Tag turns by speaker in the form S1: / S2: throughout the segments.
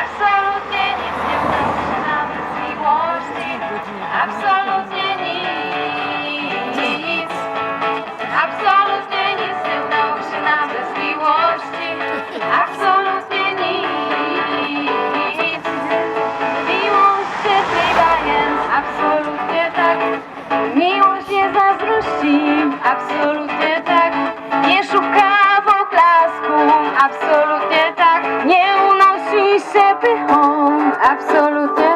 S1: Absolutnie nic nie się nam bez miłości. Absolutnie nic. Absolutnie nic nie się nam bez miłości. Absolutnie nic. Miłość szczęśliwa jest, absolutnie tak. Miłość nie zazdrości, absolutnie tak. Nie szuka poklasku, absolutnie tak. Nie unosi się pychą, absolutnie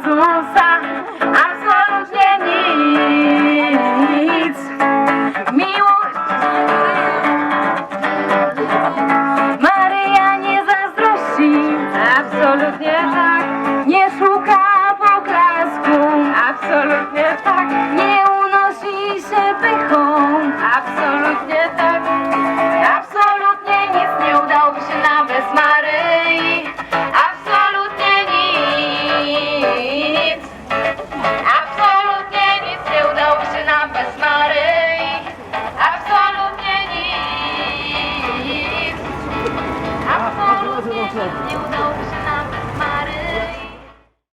S1: Jezusa absolutnie nic. Miłość. Maryja nie zazdrości, absolutnie tak. 你。